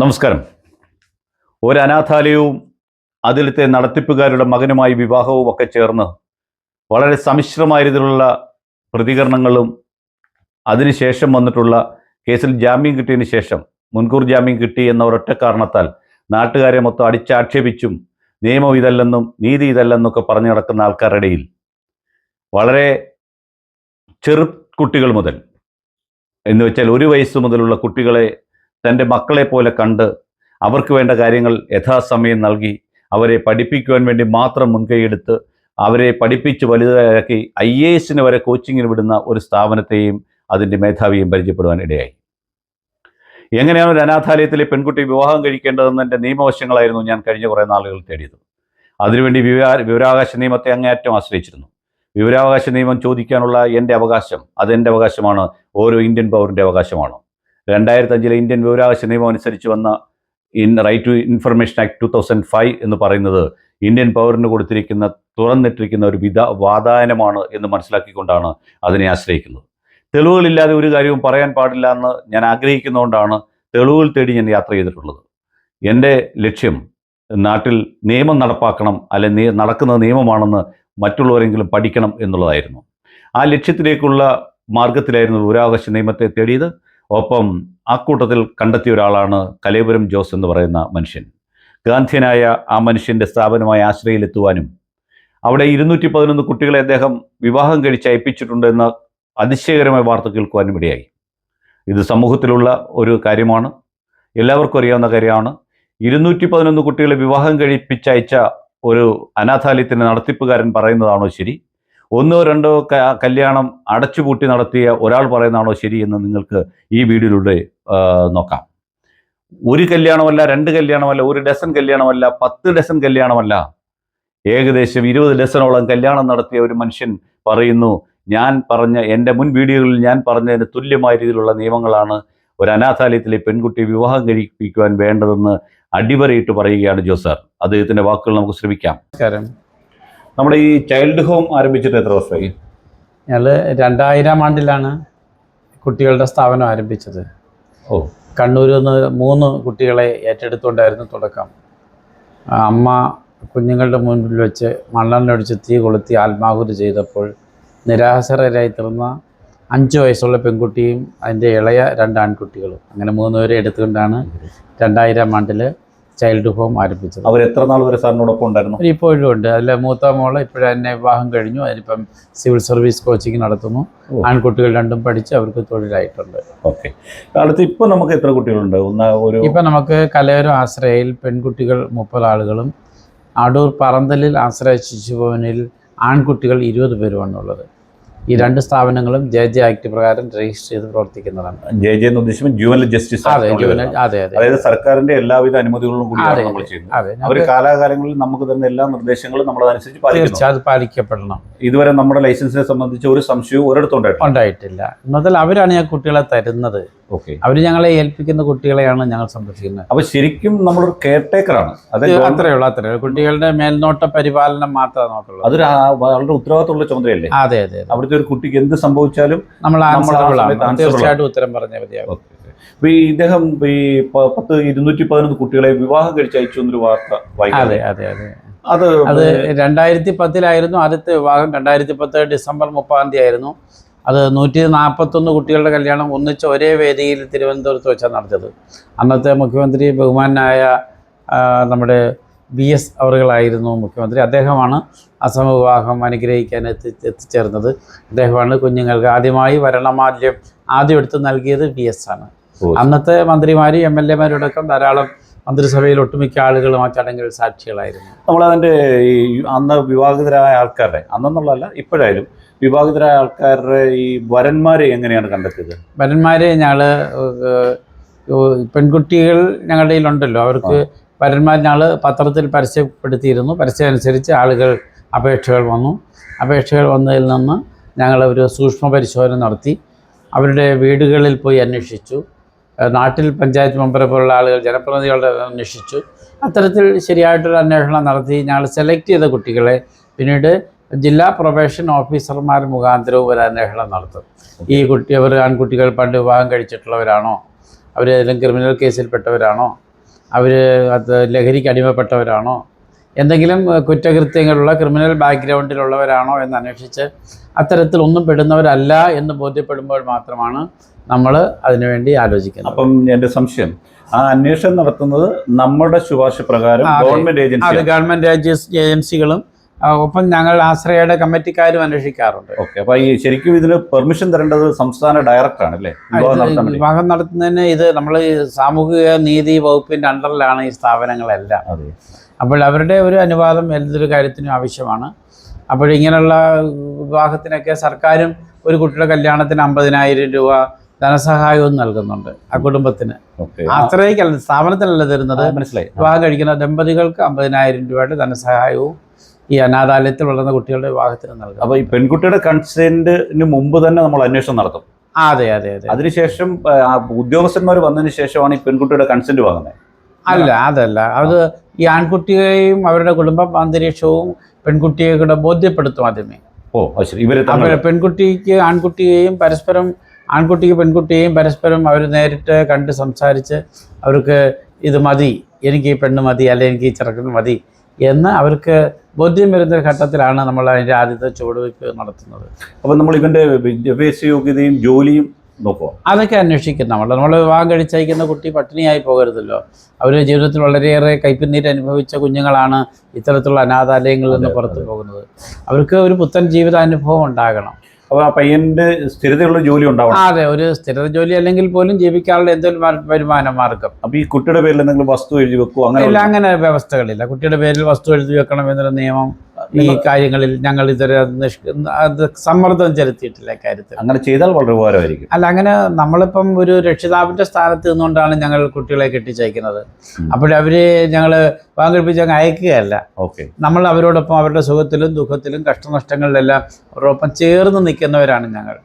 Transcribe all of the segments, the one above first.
നമസ്കാരം. ഒരു അനാഥാലയവും അതിലത്തെ നടത്തിപ്പുകാരുടെ മകനുമായി വിവാഹവും ഒക്കെ ചേർന്ന് വളരെ സമ്മിശ്രമായ രീതിയിലുള്ള പ്രതികരണങ്ങളും അതിനുശേഷം വന്നിട്ടുള്ള കേസിൽ ജാമ്യം കിട്ടിയതിന് ശേഷം മുൻകൂർ ജാമ്യം കിട്ടി എന്ന ഒരൊറ്റ കാരണത്താൽ നാട്ടുകാരെ മൊത്തം അടിച്ചാക്ഷേപിച്ചും നിയമം ഇതല്ലെന്നും നീതി ഇതല്ലെന്നൊക്കെ പറഞ്ഞു നടക്കുന്ന ആൾക്കാരുടെ ഇടയിൽ വളരെ ചെറു കുട്ടികൾ മുതൽ എന്ന് വെച്ചാൽ ഒരു വയസ്സ് മുതലുള്ള കുട്ടികളെ തന്റെ മക്കളെ പോലെ കണ്ട് അവർക്ക് വേണ്ട കാര്യങ്ങൾ യഥാസമയം നൽകി അവരെ പഠിപ്പിക്കുവാൻ വേണ്ടി മാത്രം മുൻകൈയെടുത്ത് അവരെ പഠിപ്പിച്ച് വലുതാക്കി ഐ എ എസിന് വരെ കോച്ചിങ്ങിന് വിടുന്ന ഒരു സ്ഥാപനത്തെയും അതിന്റെ മേധാവിയും പരിചയപ്പെടുവാൻ ഇടയായി. എങ്ങനെയാണ് ഒരു അനാഥാലയത്തിലെ പെൺകുട്ടി വിവാഹം കഴിക്കേണ്ടതെന്നതിന്റെ നിയമവശങ്ങളായിരുന്നു ഞാൻ കഴിഞ്ഞ കുറേ നാളുകൾ തേടിയത്. അതിനുവേണ്ടി വിവരാ വിവരാവകാശ നിയമത്തെ അങ്ങേയറ്റം ആശ്രയിച്ചിരുന്നു. വിവരാവകാശ നിയമം ചോദിക്കാനുള്ള എന്റെ അവകാശം അതെന്റെ അവകാശമാണ് ഓരോ ഇന്ത്യൻ പൗരന്റെ അവകാശമാണ്? രണ്ടായിരത്തി അഞ്ചിലെ ഇന്ത്യൻ വിവരാവകാശ നിയമം അനുസരിച്ച് വന്ന in right to information act two thousand five എന്ന് പറയുന്നത് ഇന്ത്യൻ പൗരന് കൊടുത്തിരിക്കുന്ന തുറന്നിട്ടിരിക്കുന്ന ഒരു വിധ വാതായനമാണ് എന്ന് മനസ്സിലാക്കിക്കൊണ്ടാണ് അതിനെ ആശ്രയിക്കുന്നത്. തെളിവുകളില്ലാതെ ഒരു കാര്യവും പറയാൻ പാടില്ല എന്ന് ഞാൻ ആഗ്രഹിക്കുന്നതുകൊണ്ടാണ് തെളിവുകൾ തേടി ഞാൻ യാത്ര ചെയ്തിട്ടുള്ളത്. എന്റെ ലക്ഷ്യം നാട്ടിൽ നിയമം നടപ്പാക്കണം അല്ലെ നീ നടക്കുന്നത് നിയമമാണെന്ന് മറ്റുള്ളവരെങ്കിലും പഠിക്കണം എന്നുള്ളതായിരുന്നു. ആ ലക്ഷ്യത്തിലേക്കുള്ള മാർഗത്തിലായിരുന്നു വിവരാവകാശ നിയമത്തെ തേടിയത്. ഒപ്പം ആ കൂട്ടത്തിൽ കണ്ടെത്തിയ ഒരാളാണ് കലേപുരം ജോസ് എന്ന് പറയുന്ന മനുഷ്യൻ. ഗാന്ധിയനായ ആ മനുഷ്യന്റെ സ്ഥാപനമായ ആശ്രയിലെത്തുവാനും അവിടെ ഇരുന്നൂറ്റി പതിനൊന്ന് കുട്ടികളെ അദ്ദേഹം വിവാഹം കഴിച്ച് അയപ്പിച്ചിട്ടുണ്ട് എന്ന അതിശയകരമായ വാർത്ത കേൾക്കുവാനും ഇടയായി. ഇത് സമൂഹത്തിലുള്ള ഒരു കാര്യമാണ്. എല്ലാവർക്കും അറിയാവുന്ന കാര്യമാണ്. ഇരുന്നൂറ്റി പതിനൊന്ന് കുട്ടികളെ വിവാഹം കഴിപ്പിച്ചയച്ച ഒരു അനാഥാലയത്തിന്റെ നടത്തിപ്പുകാരൻ പറയുന്നതാണോ ശരി? ഒന്നോ രണ്ടോ കല്യാണം അടച്ചുപൂട്ടി നടത്തിയ ഒരാൾ പറയുന്നതാണോ ശരിയെന്ന് നിങ്ങൾക്ക് ഈ വീഡിയോയിലൂടെ നോക്കാം. ഒരു കല്യാണമല്ല രണ്ട് കല്യാണമല്ല ഒരു ഡസൻ കല്യാണമല്ല പത്ത് ഡസൻ കല്യാണമല്ല. ഏകദേശം ഇരുപത് ഡസനോളം കല്യാണം നടത്തിയ ഒരു മനുഷ്യൻ പറയുന്നു ഞാൻ പറഞ്ഞ എന്റെ മുൻ വീഡിയോകളിൽ ഞാൻ പറഞ്ഞതിന് തുല്യമായ രീതിയിലുള്ള നിയമങ്ങളാണ് ഒരു അനാഥാലയത്തിലെ പെൺകുട്ടി വിവാഹം കഴിപ്പിക്കുവാൻ വേണ്ടതെന്ന് അടിവരയിട്ട് പറയുകയാണ് ജോസാർ അദ്ദേഹത്തിന്റെ വാക്കുകൾ നമുക്ക് ശ്രമിക്കാം. നമസ്കാരം. നമ്മുടെ ഈ ചൈൽഡ് ഹോം ആരംഭിച്ചിട്ട് എത്ര വർഷമായി? ഞങ്ങൾ രണ്ടായിരം ആണ്ടിലാണ് കുട്ടികളുടെ സ്ഥാപനം ആരംഭിച്ചത്. ഓ. കണ്ണൂരിൽ നിന്ന് മൂന്ന് കുട്ടികളെ ഏറ്റെടുത്തുകൊണ്ടായിരുന്നു തുടക്കം. അമ്മ കുഞ്ഞുങ്ങളുടെ മുൻപിൽ വെച്ച് മണ്ണെണ്ണൊടിച്ച് തീ കൊളുത്തി ആത്മാഹുതി ചെയ്തപ്പോൾ നിരാശരായി തീർന്ന അഞ്ച് വയസ്സുള്ള പെൺകുട്ടിയും അതിന്റെ ഇളയ രണ്ട് ആൺകുട്ടികളും. അങ്ങനെ മൂന്ന് പേരെ എടുത്തുകൊണ്ടാണ് രണ്ടായിരം ആണ്ടിൽ ചൈൽഡ് ഹോം ആരംഭിച്ചത്. അവർ എത്ര നാൾ വരെ സാറിനോടൊപ്പം ഉണ്ടായിരുന്നു? ഇപ്പോഴും ഉണ്ട്. അതിൽ മൂത്ത മോൾ ഇപ്പോഴും എന്നെ വിവാഹം കഴിഞ്ഞു. അതിനിപ്പം സിവിൽ സർവീസ് കോച്ചിങ് നടത്തുന്നു. ആൺകുട്ടികൾ രണ്ടും പഠിച്ച് അവർക്ക് തൊഴിലായിട്ടുണ്ട്. ഓക്കെ. അടുത്ത് ഇപ്പൊ നമുക്ക് എത്ര കുട്ടികളുണ്ട്? ഒരു ഇപ്പം നമുക്ക് കലയോരം ആശ്രയയിൽ പെൺകുട്ടികൾ മുപ്പത് ആളുകളും അടൂർ പറന്തലിൽ ആശ്രയ ശിശുഭവനിൽ ആൺകുട്ടികൾ ഇരുപത് പേരുമാണുള്ളത്. ഈ രണ്ട് സ്ഥാപനങ്ങളും ജെ ജെ ആക്ട് പ്രകാരം രജിസ്റ്റർ ചെയ്ത് പ്രവർത്തിക്കുന്നതാണ്. ജെ ജെ എന്ന് ഉദ്ദേശിക്കുമ്പോൾ ജുവനൽ ജസ്റ്റിസ് അതായത് സർക്കാരിന്റെ എല്ലാവിധ അനുമതികളും കൂടിയാണ് അതെ, നമ്മൾ ചെയ്യുന്നത്. അവർ കാലാകാലങ്ങളിൽ നമുക്ക് തരുന്ന എല്ലാ നിർദ്ദേശങ്ങളും നമ്മൾ അതനുസരിച്ച് അത് പാലിക്കപ്പെടണം. ഇതുവരെ നമ്മുടെ ലൈസൻസിനെ സംബന്ധിച്ച് ഒരു സംശയവും ഒരിടത്തും ഉണ്ടായിട്ടില്ല. എന്നാൽ അവരാണ് ഞാൻ കുട്ടികളെ തരുന്നത്. അവർ ഞങ്ങളെ ഏൽപ്പിക്കുന്ന കുട്ടികളെയാണ് ഞങ്ങൾ സംരക്ഷിക്കുന്നത് അപ്പൊ ശരിക്കും നമ്മൾ കെയർ ടേക്കറാണ് അത് അത്രയേ ഉള്ളൂ ഉള്ളൂ. കുട്ടികളുടെ മേൽനോട്ട പരിപാലനം മാത്രമേ നോക്കുള്ളൂ. അതൊരു വളരെ ഉത്തരവാദിത്തമുള്ള ചുമതലയല്ലേ? അതെ അതെ അവിടുത്തെ ഒരു കുട്ടിക്ക് എന്ത് സംഭവിച്ചാലും നമ്മൾ തീർച്ചയായിട്ടും ഉത്തരം പറഞ്ഞാൽ മതിയാകും ഓക്കെ അപ്പൊ ഈ ഇദ്ദേഹം ഈ പത്ത് ഇരുന്നൂറ്റി പതിനൊന്ന് കുട്ടികളെ വിവാഹം കഴിച്ച് അയച്ചു എന്നൊരു വാർത്ത അതെ അതെ അതെ. അത് അത് രണ്ടായിരത്തി പത്തിലായിരുന്നു ആദ്യത്തെ വിവാഹം. രണ്ടായിരത്തി പത്ത് ഡിസംബർ മുപ്പതാം തീയതി ആയിരുന്നു. അത് നൂറ്റി നാൽപ്പത്തൊന്ന് കുട്ടികളുടെ കല്യാണം ഒന്നിച്ച് ഒരേ വേദിയിൽ തിരുവനന്തപുരത്ത് വെച്ചാണ് നടത്തിയത്. അന്നത്തെ മുഖ്യമന്ത്രി ബഹുമാനായ നമ്മുടെ ബി എസ് അവറുകളായിരുന്നു മുഖ്യമന്ത്രി. അദ്ദേഹമാണ് അസമ വിവാഹം അനുഗ്രഹിക്കാൻ എത്തി എത്തിച്ചേർന്നത്. അദ്ദേഹമാണ് കുഞ്ഞുങ്ങൾക്ക് ആദ്യമായി വരണമാല്യം ആദ്യം എടുത്ത് നൽകിയത് ബി എസ് ആണ്. അന്നത്തെ മന്ത്രിമാരും എം എൽ എമാരോടൊപ്പം ധാരാളം മന്ത്രിസഭയിൽ ഒട്ടുമിക്ക ആളുകളും ആ ചടങ്ങിൽ സാക്ഷികളായിരുന്നു. നമ്മളതിന്റെ ഈ അന്ന് വിവാഹിതരായ ആൾക്കാരുടെ അന്നെന്നുള്ളതല്ല ഇപ്പോഴായാലും വിവാഹിതരായ ആൾക്കാരുടെ ഈ വരന്മാരെ എങ്ങനെയാണ് കണ്ടെത്തിയത്? വരന്മാരെ ഞങ്ങൾ പെൺകുട്ടികൾ ഞങ്ങളുടെ കയ്യിലുണ്ടല്ലോ. അവർക്ക് വരന്മാർ ഞങ്ങൾ പത്രത്തിൽ പരസ്യപ്പെടുത്തിയിരുന്നു. പരസ്യം അനുസരിച്ച് ആളുകൾ അപേക്ഷകൾ വന്നു. അപേക്ഷകൾ വന്നതിൽ നിന്ന് ഞങ്ങൾ ഒരു സൂക്ഷ്മ പരിശോധന നടത്തി. അവരുടെ വീടുകളിൽ പോയി അന്വേഷിച്ചു. നാട്ടിൽ പഞ്ചായത്ത് മെമ്പറെ പോലുള്ള ആളുകൾ ജനപ്രതിനിധികളുടെ അന്വേഷിച്ചു. അത്തരത്തിൽ ശരിയായിട്ടൊരു അന്വേഷണം നടത്തി ഞങ്ങൾ സെലക്ട് ചെയ്ത കുട്ടികളെ പിന്നീട് ജില്ലാ പ്രൊബേഷൻ ഓഫീസർമാർ മുഖാന്തരവും ഒരു അന്വേഷണം നടത്തും. ഈ കുട്ടി അവർ ആൺകുട്ടികൾ പണ്ട് വിവാഹം കഴിച്ചിട്ടുള്ളവരാണോ? അവർ ഏതെങ്കിലും ക്രിമിനൽ കേസിൽപ്പെട്ടവരാണോ? അവർ അത് ലഹരിക്ക് അടിമപ്പെട്ടവരാണോ? എന്തെങ്കിലും കുറ്റകൃത്യങ്ങളുള്ള ക്രിമിനൽ ബാക്ക്ഗ്രൗണ്ടിലുള്ളവരാണോ എന്ന് അന്വേഷിച്ച് അത്തരത്തിലൊന്നും പെടുന്നവരല്ല എന്ന് ബോധ്യപ്പെടുമ്പോൾ മാത്രമാണ് നമ്മൾ അതിനുവേണ്ടി ആലോചിക്കുന്നത്. അപ്പം എന്റെ സംശയം ആ അന്വേഷണം നടത്തുന്നത് നമ്മുടെ ശുപാർശ പ്രകാരം. ഗവൺമെന്റ് ഏജൻസി ഗവൺമെന്റ് ഏജൻസികളും ഒപ്പം ഞങ്ങൾ ആശ്രയയുടെ കമ്മിറ്റിക്കാരും അന്വേഷിക്കാറുണ്ട്. ഓക്കെ അപ്പൊ ഈ ശരിക്കും ഇതിന് പെർമിഷൻ തരേണ്ടത് സംസ്ഥാന ഡയറക്ടർ ആണല്ലേ വിവാഹം നടത്തുന്നതിന് ഇത് നമ്മൾ സാമൂഹിക നീതി വകുപ്പിന്റെ അണ്ടറിലാണ് ഈ സ്ഥാപനങ്ങളെല്ലാം. അതെ. അപ്പോൾ അവരുടെ ഒരു അനുവാദം എന്തൊരു കാര്യത്തിനും ആവശ്യമാണ്. അപ്പോൾ ഇങ്ങനെയുള്ള വിവാഹത്തിനൊക്കെ സർക്കാരും ഒരു കുട്ടിയുടെ കല്യാണത്തിന് അമ്പതിനായിരം രൂപ ധനസഹായവും നൽകുന്നുണ്ട് ആ കുടുംബത്തിന്. ആശ്രയിക്കല്ല സ്ഥാപനത്തിലല്ല തരുന്നത്. മനസ്സിലായി. വിവാഹം കഴിക്കുന്ന ദമ്പതികൾക്ക് അമ്പതിനായിരം രൂപയുടെ ധനസഹായവും ഈ അനാഥാലയത്തിൽ വളർന്ന കുട്ടികളുടെ വിവാഹത്തിന് നൽകും. അപ്പോൾ ഈ പെൺകുട്ടിയുടെ കൺസെന്റിന് മുമ്പ് തന്നെ നമ്മൾ അന്വേഷണം നടത്തും. അതെ അതെ അതെ. അതിനുശേഷം ഉദ്യോഗസ്ഥന്മാർ വന്നതിന് ശേഷമാണ് ഈ പെൺകുട്ടിയുടെ കൺസെന്റ് വാങ്ങുന്നത്. അല്ല അതല്ല. അത് ഈ ആൺകുട്ടിയെയും അവരുടെ കുടുംബ അന്തരീക്ഷവും പെൺകുട്ടിയെ കൂടെ ബോധ്യപ്പെടുത്തും ആദ്യമേ. ഓ ശരി. ഇവർ പെൺകുട്ടിക്ക് ആൺകുട്ടിയെയും പരസ്പരം ആൺകുട്ടിക്ക് പെൺകുട്ടിയെയും പരസ്പരം അവർ നേരിട്ട് കണ്ട് സംസാരിച്ച് അവർക്ക് ഇത് മതി എനിക്ക് ഈ പെണ്ണ് മതി അല്ലെങ്കിൽ എനിക്ക് ഈ ചെറുക്കൻ മതി എന്ന് അവർക്ക് ബോധ്യം വരുന്ന ഒരു ഘട്ടത്തിലാണ് നമ്മൾ അതിന്റെ ആദ്യത്തെ ചുവടുവയ്പ് നടത്തുന്നത്. അപ്പോൾ നമ്മൾ ഇവന്റെ വിദ്യാഭ്യാസ യോഗ്യതയും ജോലിയും നോക്കുക അതൊക്കെ അന്വേഷിക്കും നമ്മൾ. നമ്മൾ വിവാഹം കഴിച്ചയക്കുന്ന കുട്ടി പട്ടിണിയായി പോകരുതല്ലോ. അവർ ജീവിതത്തിൽ വളരെയേറെ കൈപ്പിന്നീര് അനുഭവിച്ച കുഞ്ഞുങ്ങളാണ് ഇത്തരത്തിലുള്ള അനാഥാലയങ്ങളിൽ നിന്ന് പുറത്തു പോകുന്നത്. അവർക്ക് ഒരു പുത്തൻ ജീവിതാനുഭവം ഉണ്ടാകണം. അപ്പൊ ആ പയ്യന്റെ സ്ഥിരതയുള്ള ജോലി ഉണ്ടാവണം. അതെ ഒരു സ്ഥിരത ജോലി അല്ലെങ്കിൽ പോലും ജീവിക്കാനുള്ള എന്തെങ്കിലും വരുമാന മാർഗം. അപ്പൊ ഈ കുട്ടിയുടെ പേരിൽ എന്തെങ്കിലും വസ്തു എഴുതി വെക്കുവോ അങ്ങനെ ഇല്ല അങ്ങനെ വ്യവസ്ഥകളില്ല. കുട്ടിയുടെ പേരിൽ വസ്തു എഴുതി വെക്കണം എന്നൊരു നിയമം ഈ കാര്യങ്ങളിൽ ഞങ്ങൾ ഇതുവരെ അത് സമ്മർദ്ദം ചെലുത്തിയിട്ടില്ല കാര്യത്തിൽ അങ്ങനെ ചെയ്താൽ വളരെ ഉപകാരമായിരിക്കും. അല്ല അങ്ങനെ നമ്മളിപ്പം ഒരു രക്ഷിതാവിന്റെ സ്ഥാനത്ത് നിന്നുകൊണ്ടാണ് ഞങ്ങൾ കുട്ടികളെ കെട്ടിച്ചയക്കുന്നത്. അപ്പോഴവര് ഞങ്ങൾ പങ്കെടുപ്പിച്ച് അങ്ങ് അയക്കുകയല്ല. ഓക്കെ. നമ്മൾ അവരോടൊപ്പം അവരുടെ സുഖത്തിലും ദുഃഖത്തിലും കഷ്ടനഷ്ടങ്ങളിലെല്ലാം അവരോടൊപ്പം ചേർന്ന് നിൽക്കുന്നവരാണ് ഞങ്ങൾ.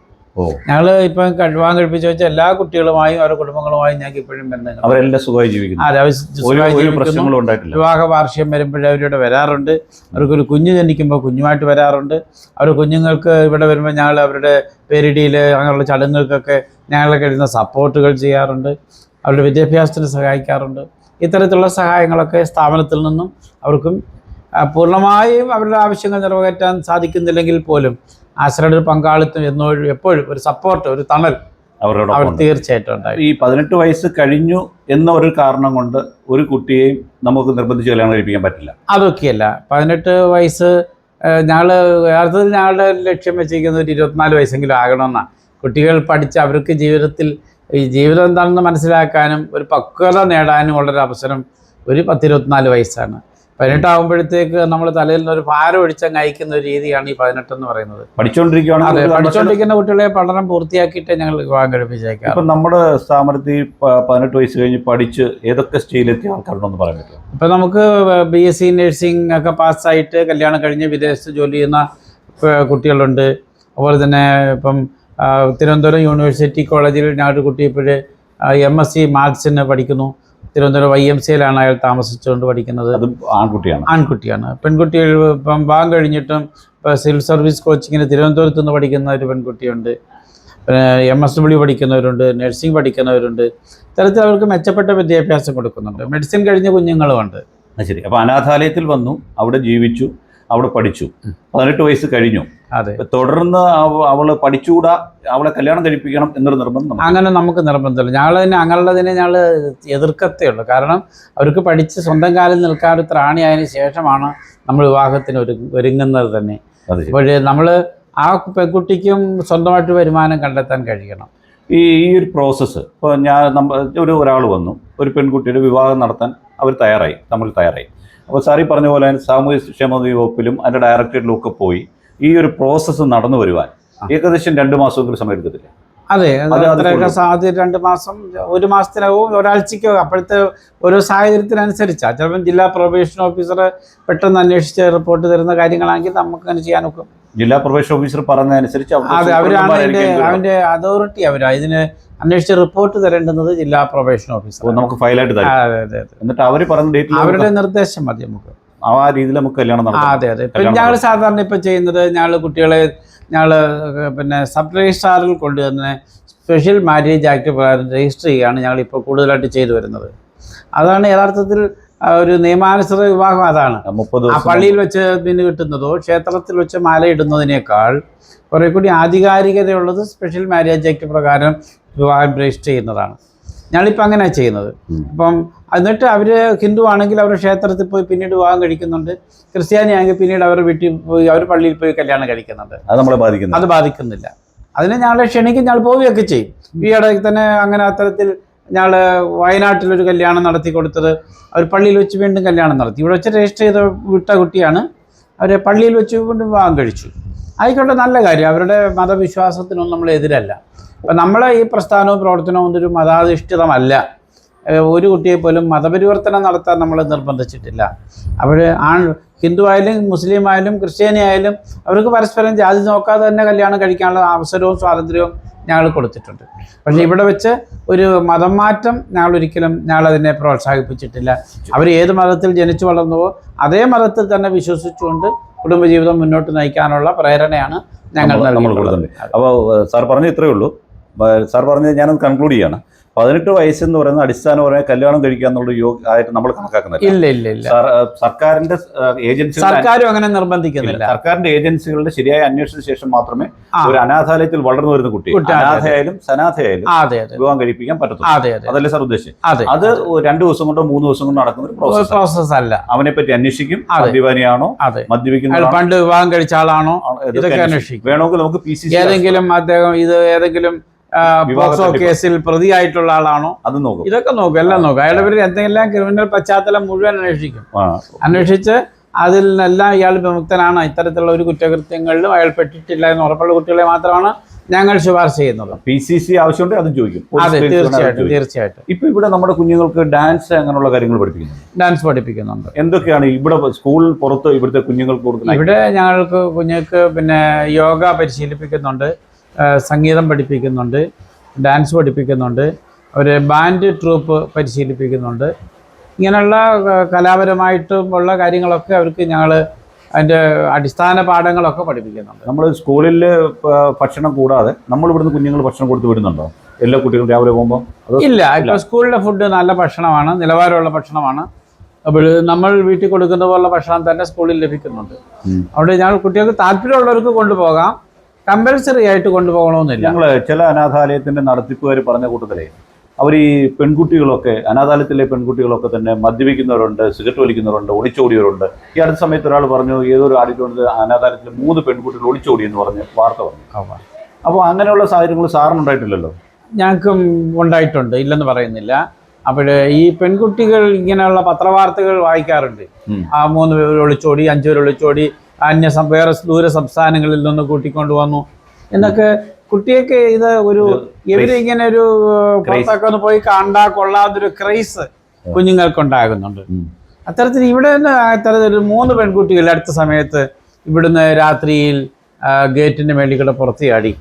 ഞങ്ങൾ ഇപ്പം വിവാഹം കഴിപ്പിച്ച് വെച്ച എല്ലാ കുട്ടികളുമായും അവരുടെ കുടുംബങ്ങളുമായും ഞങ്ങൾക്ക് ഇപ്പോഴും ബന്ധങ്ങൾ അവരെല്ലാം സുഖമായി ജീവിക്കുന്നു. വിവാഹ വാർഷികം വരുമ്പോഴേ അവരിവിടെ വരാറുണ്ട്. അവർക്കൊരു കുഞ്ഞ് ജനിക്കുമ്പോൾ കുഞ്ഞുമായിട്ട് വരാറുണ്ട്. അവർ കുഞ്ഞുങ്ങൾക്ക് ഇവിടെ വരുമ്പോൾ ഞങ്ങൾ അവരുടെ പേരിടിയിൽ അങ്ങനെയുള്ള ചടങ്ങുകൾക്കൊക്കെ ഞങ്ങളെ കഴിയുന്ന സപ്പോർട്ടുകൾ ചെയ്യാറുണ്ട്. അവരുടെ വിദ്യാഭ്യാസത്തിന് സഹായിക്കാറുണ്ട്. ഇത്തരത്തിലുള്ള സഹായങ്ങളൊക്കെ സ്ഥാപനത്തിൽ നിന്നും അവർക്കും പൂർണമായും അവരുടെ ആവശ്യങ്ങൾ നിറവേറ്റാൻ സാധിക്കുന്നില്ലെങ്കിൽ പോലും ആശ്രയുടെ ഒരു പങ്കാളിത്തം എന്നൊരു എപ്പോഴും ഒരു സപ്പോർട്ട് ഒരു തണൽ ഉണ്ട്. തീർച്ചയായിട്ടും ഈ പതിനെട്ട് വയസ്സ് കഴിഞ്ഞു എന്ന ഒരു കാരണം കൊണ്ട് ഒരു കുട്ടിയെയും നമുക്ക് നിർബന്ധിച്ച് കല്യാണം കഴിപ്പിക്കാൻ പറ്റില്ല. അതൊക്കെയല്ല. പതിനെട്ട് വയസ്സ് ഞങ്ങൾ യഥാർത്ഥത്തിൽ ഞങ്ങളുടെ ലക്ഷ്യം വെച്ചിരിക്കുന്നത് ഒരു ഇരുപത്തിനാല് വയസ്സെങ്കിലും ആകണമെന്നാണ് കുട്ടികൾ പഠിച്ച് അവർക്ക് ജീവിതത്തിൽ ഈ ജീവിതം എന്താണെന്ന് മനസ്സിലാക്കാനും ഒരു പക്വത നേടാനും ഉള്ളൊരു അവസരം ഒരു പത്തിരുപത്തിനാല് വയസ്സാണ്. പതിനെട്ടാകുമ്പോഴത്തേക്ക് നമ്മൾ തലയിൽ നിന്ന് ഒരു ഭാരം ഒഴിച്ചങ്ങ് അയക്കുന്ന ഒരു രീതിയാണ് ഈ പതിനെട്ടെന്ന് പറയുന്നത്. അതെ പഠിച്ചുകൊണ്ടിരിക്കുന്ന കുട്ടികളെ പഠനം പൂർത്തിയാക്കിയിട്ട് ഞങ്ങൾ വിവാഹം കഴിപ്പിച്ചേക്കാം. ഇപ്പം നമ്മുടെ സ്ഥാപനത്തിൽ പതിനെട്ട് വയസ്സ് കഴിഞ്ഞ് പഠിച്ച് ഏതൊക്കെ സ്റ്റേജിലെത്തിയ ആൾക്കാരുണ്ടെന്ന് പറയാൻ പറ്റും ഇപ്പം നമുക്ക് ബി എസ് സി നഴ്സിംഗ് ഒക്കെ പാസ്സായിട്ട് കല്യാണം കഴിഞ്ഞ് വിദേശത്ത് ജോലി ചെയ്യുന്ന കുട്ടികളുണ്ട്. അതുപോലെ തന്നെ ഇപ്പം തിരുവനന്തപുരം യൂണിവേഴ്സിറ്റി കോളേജിൽ ഞങ്ങളുടെ കുട്ടി ഇപ്പോൾ എം എസ് സി മാത്സിന് പഠിക്കുന്നു. തിരുവനന്തപുരം വൈ എം സിയിലാണ് അയാൾ താമസിച്ചുകൊണ്ട് പഠിക്കുന്നത്. അത് ആൺകുട്ടിയാണ്. ആൺകുട്ടിയാണ്. പെൺകുട്ടികൾ ഇപ്പം ബാങ്ക് കഴിഞ്ഞിട്ടും ഇപ്പോൾ സിവിൽ സർവീസ് കോച്ചിങ്ങിന് തിരുവനന്തപുരത്ത് നിന്ന് പഠിക്കുന്ന ഒരു പെൺകുട്ടിയുണ്ട്. പിന്നെ എം എസ് ഡബ്ല്യു പഠിക്കുന്നവരുണ്ട് നഴ്സിംഗ് പഠിക്കുന്നവരുണ്ട്. ഇത്തരത്തിൽ അവർക്ക് മെച്ചപ്പെട്ട വിദ്യാഭ്യാസം കൊടുക്കുന്നുണ്ട്. മെഡിസിൻ കഴിഞ്ഞ കുഞ്ഞുങ്ങളുമുണ്ട്. ശരി. അപ്പോൾ അനാഥാലയത്തിൽ വന്നു അവിടെ ജീവിച്ചു. അവിടെ പഠിച്ചു. പതിനെട്ട് വയസ്സ് കഴിഞ്ഞു. അതെ. തുടർന്ന് അവ- അവൾ പഠിച്ചുകൂടാ അവളെ കല്യാണം കഴിപ്പിക്കണം എന്നൊരു നിർബന്ധം അങ്ങനെ നമുക്ക് നിർബന്ധമില്ല. ഞങ്ങൾ തന്നെ അങ്ങനെയുള്ളതിനെ ഞങ്ങൾ എതിർക്കത്തേ ഉള്ളൂ. കാരണം അവർക്ക് പഠിച്ച് സ്വന്തം കാലിൽ നിൽക്കാൻ ഒരു ത്രാണിയായതിനു ശേഷമാണ് നമ്മൾ വിവാഹത്തിന് ഒരു ഒരുങ്ങുന്നത് തന്നെ. അപ്പോൾ നമ്മൾ ആ പെൺകുട്ടിക്കും സ്വന്തമായിട്ട് വരുമാനം കണ്ടെത്താൻ കഴിയണം. ഈ ഈ ഒരു പ്രോസസ്സ് ഇപ്പോൾ ഞാൻ ഒരു ഒരാൾ വന്നു. ഒരു പെൺകുട്ടിയുടെ വിവാഹം നടത്താൻ അവർ തയ്യാറായി. നമ്മൾ തയ്യാറായി. അപ്പോൾ സാറി പറഞ്ഞ പോലെ സാമൂഹ്യ ക്ഷേമ വകുപ്പിലും അതിന്റെ ഡയറക്ടറേറ്റിലും ഒക്കെ പോയി ഈ ഒരു പ്രോസസ്സ് നടന്നു വരുവാൻ ഏകദേശം രണ്ട് മാസമെങ്കിലും സമയം എടുക്കത്തില്ല അതെ അത് അത് അത്രയൊക്കെ സാധ്യത രണ്ട് മാസം ഒരു മാസത്തിനകവും ഒരാഴ്ചക്കോ അപ്പോഴത്തെ ഓരോ സാഹചര്യത്തിനനുസരിച്ചാണ് ചിലപ്പം ജില്ലാ പ്രൊബേഷൻ ഓഫീസർ പെട്ടെന്ന് അന്വേഷിച്ച് റിപ്പോർട്ട് തരുന്ന കാര്യങ്ങളാണെങ്കിൽ നമുക്ക് അങ്ങനെ ചെയ്യാൻ ഒക്കും. ജില്ലാ പ്രൊബേഷൻ ഓഫീസർ പറഞ്ഞതനുസരിച്ച് അതെ അവരാണ് അതിന്റെ അവന്റെ അതോറിറ്റി അവരാ. ഇതിന് അന്വേഷിച്ച് റിപ്പോർട്ട് തരേണ്ടുന്നത് ജില്ലാ പ്രൊബേഷൻ ഓഫീസർ നമുക്ക് ഫയലായിട്ട് അതെ അതെ എന്നിട്ട് അവർ പറഞ്ഞ ഡേറ്റ് അവരുടെ നിർദ്ദേശം മതി നമുക്ക്. ആ രീതിയിൽ നമുക്ക് കല്യാണം നടത്താം. അതെ അതെ. ഇപ്പം ഞങ്ങൾ സാധാരണ ഇപ്പം ചെയ്യുന്നത് ഞങ്ങൾ കുട്ടികളെ ഞങ്ങൾ പിന്നെ സബ് രജിസ്ട്രാറിൽ കൊണ്ടുവന്ന് സ്പെഷ്യൽ മാരേജ് ആക്ട് പ്രകാരം രജിസ്റ്റർ ചെയ്യുകയാണ് ഞങ്ങൾ ഇപ്പോൾ കൂടുതലായിട്ട് ചെയ്തു വരുന്നത്. അതാണ് യഥാർത്ഥത്തിൽ ഒരു നിയമാനുസൃത വിവാഹം അതാണ്. മുപ്പത് ആ പള്ളിയിൽ വെച്ച് പിന്നെ കിട്ടുന്നതോ ക്ഷേത്രത്തിൽ വെച്ച് മാലയിടുന്നതിനേക്കാൾ കുറേ കൂടി ആധികാരികതയുള്ളത് സ്പെഷ്യൽ മാരേജ് ആക്ട് പ്രകാരം വിവാഹം രജിസ്റ്റർ ചെയ്യുന്നതാണ്. ഞങ്ങളിപ്പോൾ അങ്ങനെയാണ് ചെയ്യുന്നത്. അപ്പം എന്നിട്ട് അവർ ഹിന്ദു ആണെങ്കിൽ അവർ ക്ഷേത്രത്തിൽ പോയി പിന്നീട് വിവാഹം കഴിക്കുന്നുണ്ട്. ക്രിസ്ത്യാനി ആണെങ്കിൽ പിന്നീട് അവർ വീട്ടിൽ പോയി അവർ പള്ളിയിൽ പോയി കല്യാണം കഴിക്കുന്നുണ്ട്. അത് നമ്മളെ ബാധിക്കുന്നു അത് ബാധിക്കുന്നില്ല. അതിന് ഞങ്ങളെ ക്ഷണിക്കും ഞങ്ങൾ പോവുകയൊക്കെ ചെയ്യും. ഈ ഇടയ്ക്ക് തന്നെ അങ്ങനെ അത്തരത്തിൽ ഞങ്ങൾ വയനാട്ടിലൊരു കല്യാണം നടത്തി കൊടുത്തത് അവർ പള്ളിയിൽ വെച്ച് വീണ്ടും കല്യാണം നടത്തി. ഇവിടെ വെച്ച് രജിസ്റ്റർ ചെയ്ത വിട്ട കുട്ടിയാണ്. അവരെ പള്ളിയിൽ വെച്ച് വീണ്ടും വിവാഹം കഴിച്ചു. ആയിക്കോട്ടെ നല്ല കാര്യം. അവരുടെ മതവിശ്വാസത്തിനൊന്നും നമ്മൾ എതിരല്ല. അപ്പം നമ്മളെ ഈ പ്രസ്ഥാനവും പ്രവർത്തനവും ഒന്നൊരു മതാധിഷ്ഠിതമല്ല. ഒരു കുട്ടിയെ പോലും മതപരിവർത്തനം നടത്താൻ നമ്മൾ നിർബന്ധിച്ചിട്ടില്ല. അവർ ആൺ ഹിന്ദു ആയാലും മുസ്ലിം ആയാലും ക്രിസ്ത്യാനി ആയാലും അവർക്ക് പരസ്പരം ജാതി നോക്കാതെ തന്നെ കല്യാണം കഴിക്കാനുള്ള അവസരവും സ്വാതന്ത്ര്യവും ഞങ്ങൾ കൊടുത്തിട്ടുണ്ട്. പക്ഷെ ഇവിടെ വെച്ച് ഒരു മതം മാറ്റം ഞങ്ങൾ ഒരിക്കലും ഞങ്ങൾ അതിനെ പ്രോത്സാഹിപ്പിച്ചിട്ടില്ല. അവർ ഏത് മതത്തിൽ ജനിച്ചു വളർന്നുവോ അതേ മതത്തിൽ തന്നെ വിശ്വസിച്ചുകൊണ്ട് കുടുംബജീവിതം മുന്നോട്ട് നയിക്കാനുള്ള പ്രേരണയാണ് ഞങ്ങൾ നമ്മൾ- കൊടുക്കുന്നത് അപ്പോൾ സാർ പറഞ്ഞ ഇത്രയേ ഉള്ളൂ. സാർ പറഞ്ഞത് ഞാനത് കൺക്ലൂഡ് ചെയ്യാണ്. പതിനെട്ട് വയസ്സ് എന്ന് പറയുന്നത് അടിസ്ഥാനപരമായി കല്യാണം കഴിക്കുക എന്നുള്ള യോഗ ആയിട്ട് നമ്മൾ കണക്കാക്കുന്നില്ല. ഇല്ല ഇല്ല ഇല്ല. സർക്കാരിന്റെ ഏജൻസി സർക്കാരും അങ്ങനെ നിർബന്ധിക്കുന്നില്ല. സർക്കാരിന്റെ ഏജൻസികളുടെ ശരിയായ അന്വേഷണത്തിന് ശേഷം മാത്രമേ ഒരു അനാഥാലയത്തിൽ വളർന്നു വരുന്ന കുട്ടി. അനാഥയായാലും സനാഥയായാലും വിവാഹം കഴിപ്പിക്കാൻ പറ്റത്തുള്ളൂ. അതെ അതെ. അതല്ലേ സാർ ഉദ്ദേശിച്ചത്? അതെ അത് രണ്ടു ദിവസം കൊണ്ടോ മൂന്ന് ദിവസം കൊണ്ടോ നടക്കുന്ന ഒരു പ്രോസസ് അല്ല. അവനെ പറ്റി അന്വേഷിക്കും. മദ്യപാനിയാണോ മദ്യപിക്കുന്ന പണ്ട് വിവാഹം കഴിച്ച ആളാണോ? ഇതൊക്കെ അന്വേഷിക്കും. വേണമെങ്കിൽ നമുക്ക് പി സി ഏതെങ്കിലും അദ്ദേഹം ഇത് ഏതെങ്കിലും പോക്സോ കേസിൽ പ്രതിയായിട്ടുള്ള ആളാണോ? അത് നോക്കും. ഇതൊക്കെ നോക്കും എല്ലാം നോക്കും. അയാളുടെ പേര് എന്തെങ്കിലും ക്രിമിനൽ പശ്ചാത്തലം മുഴുവൻ അന്വേഷിക്കും. അന്വേഷിച്ച് അതിൽ നിന്നെല്ലാം ഇയാൾ വിമുക്തനാണ്. ഇത്തരത്തിലുള്ള ഒരു കുറ്റകൃത്യങ്ങളിലും അയാൾ പെട്ടിട്ടില്ല എന്ന് ഉറപ്പുള്ള കുട്ടികളെ മാത്രമാണ് ഞങ്ങൾ ശുപാർശ ചെയ്യുന്നത്. പി സി സി ആവശ്യമുണ്ട് അതും ചോദിക്കും. അതെ തീർച്ചയായിട്ടും തീർച്ചയായിട്ടും. ഇപ്പൊ ഇവിടെ നമ്മുടെ കുഞ്ഞുങ്ങൾക്ക് ഡാൻസ് അങ്ങനെയുള്ള കാര്യങ്ങൾ പഠിപ്പിക്കുന്നു. ഡാൻസ് പഠിപ്പിക്കുന്നുണ്ട്. എന്തൊക്കെയാണ് ഇവിടെ സ്കൂൾ പുറത്ത് ഇവിടുത്തെ കുഞ്ഞുങ്ങൾക്ക് കൊടുക്കുന്നത് ഇവിടെ ഞങ്ങൾക്ക് കുഞ്ഞുങ്ങൾക്ക് പിന്നെ യോഗ പരിശീലിപ്പിക്കുന്നുണ്ട്. സംഗീതം പഠിപ്പിക്കുന്നുണ്ട് ഡാൻസ് പഠിപ്പിക്കുന്നുണ്ട് അവർ ബാൻഡ് ട്രൂപ്പ് പരിശീലിപ്പിക്കുന്നുണ്ട്. ഇങ്ങനെയുള്ള കലാപരമായിട്ടും ഉള്ള കാര്യങ്ങളൊക്കെ അവർക്ക് ഞങ്ങൾ അതിന്റെ അടിസ്ഥാന പാഠങ്ങളൊക്കെ പഠിപ്പിക്കുന്നുണ്ട്. നമ്മൾ സ്കൂളിൽ ഭക്ഷണം കൂടാതെ നമ്മൾ ഇവിടുന്ന് കുഞ്ഞുങ്ങൾ ഭക്ഷണം കൊടുത്ത് വരുന്നുണ്ടോ? എല്ലാ കുട്ടികളും രാവിലെ പോകുമ്പോൾ ഇല്ല ഇപ്പോൾ സ്കൂളിലെ ഫുഡ് നല്ല ഭക്ഷണമാണ് നിലവാരമുള്ള ഭക്ഷണമാണ്. അപ്പോൾ നമ്മൾ വീട്ടിൽ കൊടുക്കുന്ന പോലുള്ള ഭക്ഷണം തന്നെ സ്കൂളിൽ ലഭിക്കുന്നുണ്ട്. അവിടെ ഞങ്ങൾ കുട്ടികൾക്ക് താല്പര്യമുള്ളവർക്ക് കൊണ്ടുപോകാം. കമ്പൽസറി ആയിട്ട് കൊണ്ടുപോകണമെന്നില്ല. ഞങ്ങൾ ചില അനാഥാലയത്തിന്റെ നടത്തിപ്പുകാർ പറഞ്ഞ കൂട്ടത്തിലേ അവർ ഈ പെൺകുട്ടികളൊക്കെ അനാഥാലയത്തിലെ പെൺകുട്ടികളൊക്കെ തന്നെ മദ്യപിക്കുന്നവരുണ്ട് സിഗരറ്റ് വലിക്കുന്നവരുണ്ട് ഒളിച്ചോടിയവരുണ്ട്. ഈ അടുത്ത സമയത്ത് ഒരാൾ പറഞ്ഞു ഏതൊരു ആഡിറ്റോറിയത്തിൽ അനാഥാലയത്തിൽ മൂന്ന് പെൺകുട്ടികൾ ഒളിച്ചോടി എന്ന് പറഞ്ഞ് വാർത്ത പറഞ്ഞു അപ്പോൾ അങ്ങനെയുള്ള സാഹചര്യങ്ങൾ സാറിനുണ്ടായിട്ടില്ലല്ലോ ഞങ്ങൾക്കും ഉണ്ടായിട്ടുണ്ട് ഇല്ലെന്ന് പറയുന്നില്ല. അപ്പോൾ ഈ പെൺകുട്ടികൾ ഇങ്ങനെയുള്ള പത്രവാർത്തകൾ വായിക്കാറുണ്ട്. ആ മൂന്ന് പേര് ഒളിച്ചോടി അഞ്ചു പേര് ഒളിച്ചോടി അന്യ വേറെ ദൂര സംസ്ഥാനങ്ങളിൽ നിന്ന് കൂട്ടിക്കൊണ്ടു വന്നു. എന്നൊക്കെ കുട്ടിയൊക്കെ ഇത് ഒരു ഇങ്ങനെ ഒരു പുറത്തൊക്കെ ഒന്ന് പോയി കണ്ടാ കൊള്ളാതൊരു ക്രൈസ് കുഞ്ഞുങ്ങൾക്കുണ്ടാകുന്നുണ്ട്. അത്തരത്തിൽ ഇവിടെ തന്നെ അത്തരത്തിൽ മൂന്ന് പെൺകുട്ടികൾ അടുത്ത സമയത്ത് ഇവിടുന്ന് രാത്രിയിൽ ഗേറ്റിന്റെ മേളിൽ കൂടെ പുറത്ത് ചാടി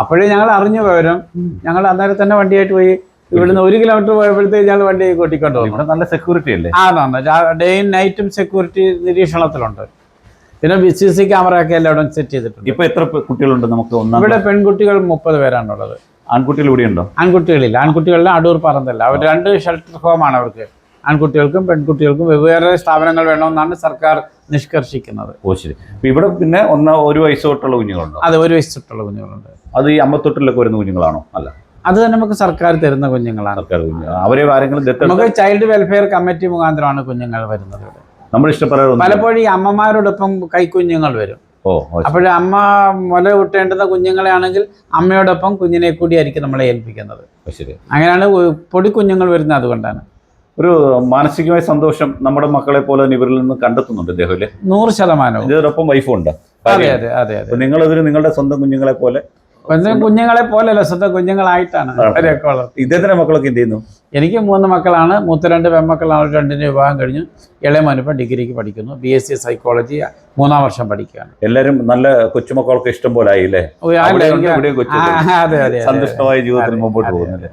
അപ്പോഴേ ഞങ്ങൾ അറിഞ്ഞ വിവരം. ഞങ്ങൾ അന്നേരം തന്നെ വണ്ടിയായിട്ട് പോയി ഇവിടുന്ന് ഒരു കിലോമീറ്റർ പോയപ്പോഴത്തേക്ക് ഞങ്ങൾ വണ്ടി കൂട്ടിക്കൊണ്ട് നല്ല സെക്യൂരിറ്റി അല്ലേ? ആ ഡേയും നൈറ്റും സെക്യൂരിറ്റി നിരീക്ഷണത്തിലുണ്ട്. പിന്നെ ബി സി സി ക്യാമറ ഒക്കെ എല്ലായിടും സെറ്റ് ചെയ്തിട്ടുണ്ട്. ഇപ്പൊ എത്ര കുട്ടികളുണ്ട് നമുക്ക് ഒന്നാം ഇവിടെ പെൺകുട്ടികൾ മുപ്പത് പേരാണുള്ളത്. ആൺകുട്ടികൾ ഇവിടെ ഉണ്ടോ? ആൺകുട്ടികളില്ല. ആൺകുട്ടികളിലെ അടൂർ പറന്തല്ല. അവർ രണ്ട് ഷെൽട്ടർ ഹോമാണ് അവർക്ക്. ആൺകുട്ടികൾക്കും പെൺകുട്ടികൾക്കും വെവ്വേറെ സ്ഥാപനങ്ങൾ വേണമെന്നാണ് സർക്കാർ നിഷ്കർഷിക്കുന്നത്. ഓ ശരി. അപ്പൊ ഇവിടെ പിന്നെ ഒന്ന് ഒരു വയസ്സ് തൊട്ടുള്ള കുഞ്ഞുങ്ങളുണ്ടോ? അത് ഒരു വയസ്സ് തൊട്ടുള്ള കുഞ്ഞുങ്ങളുണ്ട്. അത് ഈ അമ്മത്തൊട്ടിലൊക്കെ വരുന്ന കുഞ്ഞുങ്ങളാണോ? അല്ല. അത് തന്നെ നമുക്ക് സർക്കാർ തരുന്ന കുഞ്ഞുങ്ങളാണ്. സർക്കാർ കുഞ്ഞുങ്ങൾ അവരെ ആരെങ്കിലും നമുക്ക് ചൈൽഡ് വെൽഫെയർ കമ്മിറ്റി മുഖാന്തരമാണ് കുഞ്ഞുങ്ങൾ വരുന്നത് ഇവിടെ. നമ്മൾ ഇഷ്ടപ്പെടാറ് പലപ്പോഴും ഈ അമ്മമാരോടൊപ്പം കൈക്കുഞ്ഞുങ്ങൾ വരും. ഓ അപ്പോഴും അമ്മ മുല കൂട്ടേണ്ടുന്ന കുഞ്ഞുങ്ങളെ ആണെങ്കിൽ അമ്മയോടൊപ്പം കുഞ്ഞിനെ കൂടി ആയിരിക്കും നമ്മളെ ഏൽപ്പിക്കുന്നത്. ശരി. അങ്ങനെയാണ് പൊടി കുഞ്ഞുങ്ങൾ വരുന്നത് അതുകൊണ്ടാണ്. ഒരു മാനസികമായ സന്തോഷം നമ്മുടെ മക്കളെ പോലെ തന്നെ ഇവരിൽ നിന്ന് കണ്ടെത്തുന്നുണ്ട് ഇദ്ദേഹം നൂറ് ശതമാനം ഇതോടൊപ്പം വൈഫും ഉണ്ട്. അതെ അതെ അതെ ഇവർ നിങ്ങളുടെ സ്വന്തം കുഞ്ഞുങ്ങളെ പോലെ കുഞ്ഞുങ്ങളെ പോലെയല്ല സ്വന്തം കുഞ്ഞുങ്ങളായിട്ടാണ് അവരെയൊക്കെ വളർത്തുന്നത് ഇദ്ദേഹത്തിന്റെ മക്കളൊക്കെ എന്ത് ചെയ്യുന്നു? എനിക്ക് മൂന്ന് മക്കളാണ് മൂത്ത രണ്ട് പെൺമക്കളാണ് രണ്ടിന് വിവാഹം കഴിഞ്ഞു. ഇളയ മോനിപ്പം ഡിഗ്രിക്ക് പഠിക്കുന്നു ബി എസ് സി സൈക്കോളജി മൂന്നാം വർഷം പഠിക്കുകയാണ്. എല്ലാരും നല്ല കൊച്ചുമക്കൾക്ക് ഇഷ്ടം പോലെ ആയില്ലേ? സന്തുഷ്ടമായ ജീവിതത്തിൽ മുമ്പോട്ട് പോകുന്നില്ലേ?